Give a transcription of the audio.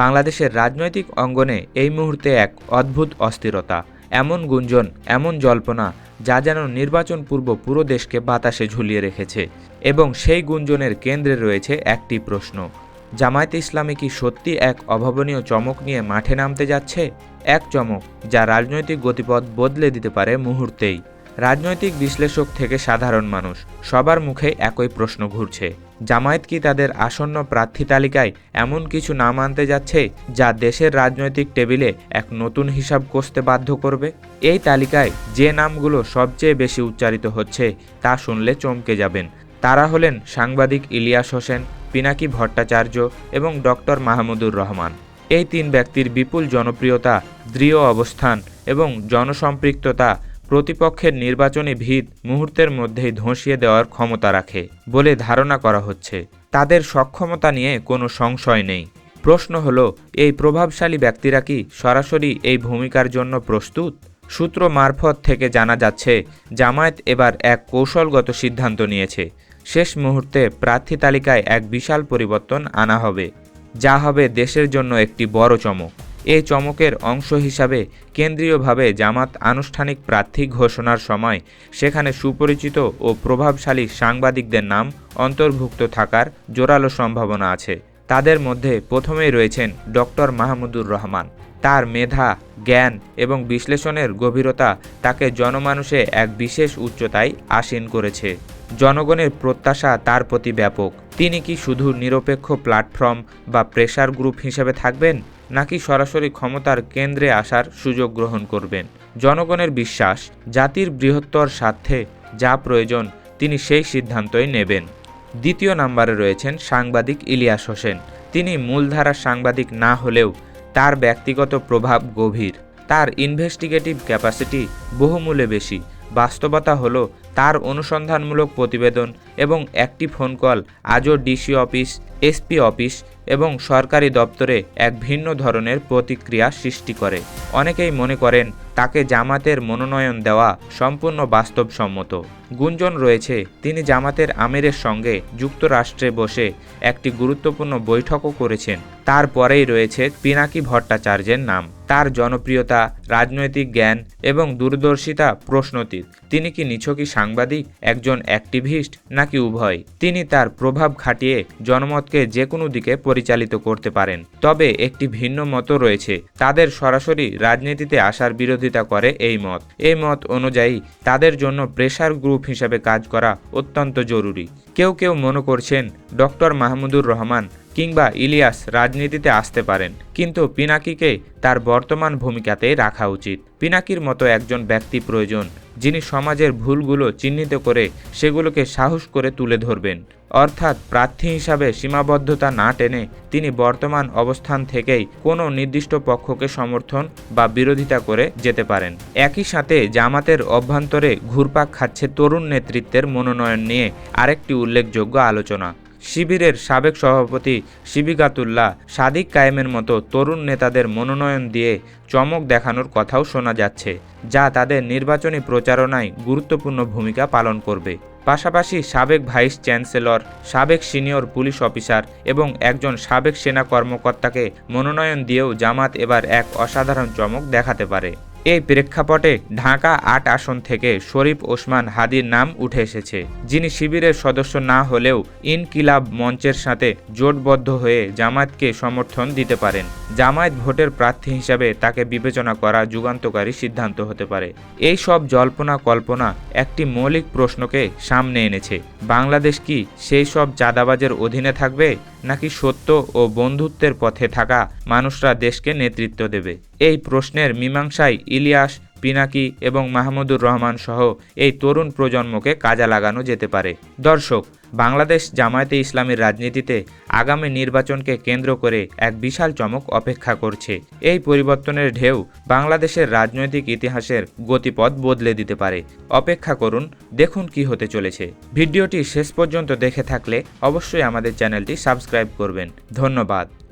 বাংলাদেশের রাজনৈতিক অঙ্গনে এই মুহূর্তে এক অদ্ভুত অস্থিরতা, এমন গুঞ্জন, এমন জল্পনা, যা যেন নির্বাচন পূর্ব পুরো দেশকে বাতাসে ঝুলিয়ে রেখেছে এবং সেই গুঞ্জনের কেন্দ্রে রয়েছে একটি প্রশ্ন, জামায়াতে ইসলামী কি সত্যি এক অভাবনীয় চমক নিয়ে মাঠে নামতে যাচ্ছে? এক চমক, যা রাজনৈতিক গতিপথ বদলে দিতে পারে মুহূর্তেই। রাজনৈতিক বিশ্লেষক থেকে সাধারণ মানুষ, সবার মুখে একই প্রশ্ন ঘুরছে। জামায়াত কি তাদের আসন্ন প্রার্থী তালিকায় এমন কিছু নাম আনতে যাচ্ছে যা দেশের রাজনৈতিক টেবিলে এক নতুন হিসাব কষতে বাধ্য করবে? এই তালিকায় যে নামগুলো সবচেয়ে বেশি উচ্চারিত হচ্ছে তা শুনলে চমকে যাবেন। তারা হলেন সাংবাদিক ইলিয়াস হোসেন, পিনাকি ভট্টাচার্য এবং ডক্টর মাহমুদুর রহমান। এই তিন ব্যক্তির বিপুল জনপ্রিয়তা, দৃঢ় অবস্থান এবং জনসম্পৃক্ততা প্রতিপক্ষের নির্বাচনী ভিত মুহূর্তের মধ্যেই ধসিয়ে দেওয়ার ক্ষমতা রাখে বলে ধারণা করা হচ্ছে। তাদের সক্ষমতা নিয়ে কোনো সংশয় নেই। প্রশ্ন হলো, এই প্রভাবশালী ব্যক্তিরা কি সরাসরি এই ভূমিকার জন্য প্রস্তুত? সূত্র মারফত থেকে জানা যাচ্ছে, জামায়াত এবার এক কৌশলগত সিদ্ধান্ত নিয়েছে। শেষ মুহূর্তে প্রার্থী তালিকায় এক বিশাল পরিবর্তন আনা হবে। যা হবে দেশের জন্য একটি বড় চমক। এই চমকের অংশ হিসাবে কেন্দ্রীয়ভাবে জামাত আনুষ্ঠানিক প্রার্থী ঘোষণার সময় সেখানে সুপরিচিত ও প্রভাবশালী সাংবাদিকদের নাম অন্তর্ভুক্ত থাকার জোরালো সম্ভাবনা আছে। তাদের মধ্যে প্রথমেই রয়েছেন ডক্টর মাহমুদুর রহমান। তার মেধা, জ্ঞান এবং বিশ্লেষণের গভীরতা তাকে জনমানুষে এক বিশেষ উচ্চতায় আসীন করেছে। জনগণের প্রত্যাশা তার প্রতি ব্যাপক। তিনি কি শুধু নিরপেক্ষ প্ল্যাটফর্ম বা প্রেশার গ্রুপ হিসেবে থাকবেন? নাকি সরাসরি ক্ষমতার কেন্দ্রে আসার সুযোগ গ্রহণ করবেন? জনগণের বিশ্বাস, জাতির বৃহত্তর স্বার্থে যা প্রয়োজন, তিনি সেই সিদ্ধান্তই নেবেন। দ্বিতীয় নম্বরে রয়েছেন সাংবাদিক ইলিয়াস হোসেন। তিনি মূলধারার সাংবাদিক না হলেও তার ব্যক্তিগত প্রভাব গভীর। তার ইনভেস্টিগেটিভ ক্যাপাসিটি বহুমূল্যে বেশি। বাস্তবতা হলো তার অনুসন্ধানমূলক প্রতিবেদন এবং একটি ফোন কল, আজও ডিসি অফিস, এসপি অফিস এবং সরকারি দপ্তরে এক ভিন্ন ধরনের প্রতিক্রিয়া সৃষ্টি করে। অনেকেই মনে করেন, তাকে জামাতের মনোনয়ন দেওয়া সম্পূর্ণ বাস্তবসম্মত। গুঞ্জন রয়েছে, তিনি জামাতের আমিরের সঙ্গে যুক্তরাষ্ট্রে বসে একটি গুরুত্বপূর্ণ বৈঠকও করেছেন। তারপরেই রয়েছে পিনাকি ভট্টাচার্যের নাম। তার জনপ্রিয়তা, রাজনৈতিক জ্ঞান এবং দূরদর্শিতা প্রশ্নতীত। তিনি কি নিছকই সাংবাদিক, একজন অ্যাক্টিভিস্ট নাকি উভয়? তিনি তার প্রভাব খাটিয়ে জনমতকে যে কোনো দিকে পরিচালিত করতে পারেন। তবে একটি ভিন্ন মতও রয়েছে। তাদের সরাসরি রাজনীতিতে আসার বিরোধিতা করে এই মত। এই মত অনুযায়ী তাদের জন্য প্রেসার গ্রুপ হিসাবে কাজ করা অত্যন্ত জরুরি। কেউ কেউ মনে করছেন, ডক্টর মাহমুদুর রহমান কিংবা ইলিয়াস রাজনীতিতে আসতে পারেন, কিন্তু পিনাকিকে তার বর্তমান ভূমিকাতেই রাখা উচিত। পিনাকির মতো একজন ব্যক্তি প্রয়োজন, যিনি সমাজের ভুলগুলো চিহ্নিত করে সেগুলোকে সাহস করে তুলে ধরবেন। অর্থাৎ প্রার্থী হিসাবে সীমাবদ্ধতা না টেনে তিনি বর্তমান অবস্থান থেকেই কোনো নির্দিষ্ট পক্ষকে সমর্থন বা বিরোধিতা করে যেতে পারেন। একই সাথে জামাতের অভ্যন্তরে ঘুরপাক খাচ্ছে তরুণ নেতৃত্বের মনোনয়ন নিয়ে আরেকটি উল্লেখযোগ্য আলোচনা। শিবিরের সাবেক সভাপতি শিবিগাতুল্লাহ সাদিক কায়েমের মতো তরুণ নেতাদের মনোনয়ন দিয়ে চমক দেখানোর কথাও শোনা যাচ্ছে, যা তাদের নির্বাচনী প্রচারণায় গুরুত্বপূর্ণ ভূমিকা পালন করবে। পাশাপাশি সাবেক ভাইস চ্যান্সেলর, সাবেক সিনিয়র পুলিশ অফিসার এবং একজন সাবেক সেনা কর্মকর্তাকে মনোনয়ন দিয়েও জামাত এবার এক অসাধারণ চমক দেখাতে পারে। এই প্রেক্ষাপটে ঢাকা আট আসন থেকে শরীফ ওসমান হাদির নাম উঠে এসেছে, যিনি শিবিরের সদস্য না হলেও ইনকিলাব মঞ্চের সাথে জোটবদ্ধ হয়ে জামায়াতকে সমর্থন দিতে পারেন। জামায়াত ভোটের প্রার্থী হিসাবে তাকে বিবেচনা করা যুগান্তকারী সিদ্ধান্ত হতে পারে। এই সব জল্পনা কল্পনা একটি মৌলিক প্রশ্নকে সামনে এনেছে। বাংলাদেশ কি সেই সব চাঁদাবাজের অধীনে থাকবে? নাকি সত্য ও বন্ধুত্বের পথে থাকা মানুষরা দেশকে নেতৃত্ব দেবে? এই প্রশ্নের মীমাংসায় ইলিয়াস পিনাকি এবং মাহমুদুর রহমান সহ এই তরুণ প্রজন্মকে কাজে লাগানো যেতে পারে। দর্শক, বাংলাদেশ জামায়াতে ইসলামীর রাজনীতিতে আগামী নির্বাচনকে কেন্দ্র করে এক বিশাল চমক অপেক্ষা করছে। এই পরিবর্তনের ঢেউ বাংলাদেশের রাজনৈতিক ইতিহাসের গতিপথ বদলে দিতে পারে। অপেক্ষা করুন, দেখুন কি হতে চলেছে। ভিডিওটি শেষ পর্যন্ত দেখে থাকলে অবশ্যই আমাদের চ্যানেলটি সাবস্ক্রাইব করবেন। ধন্যবাদ।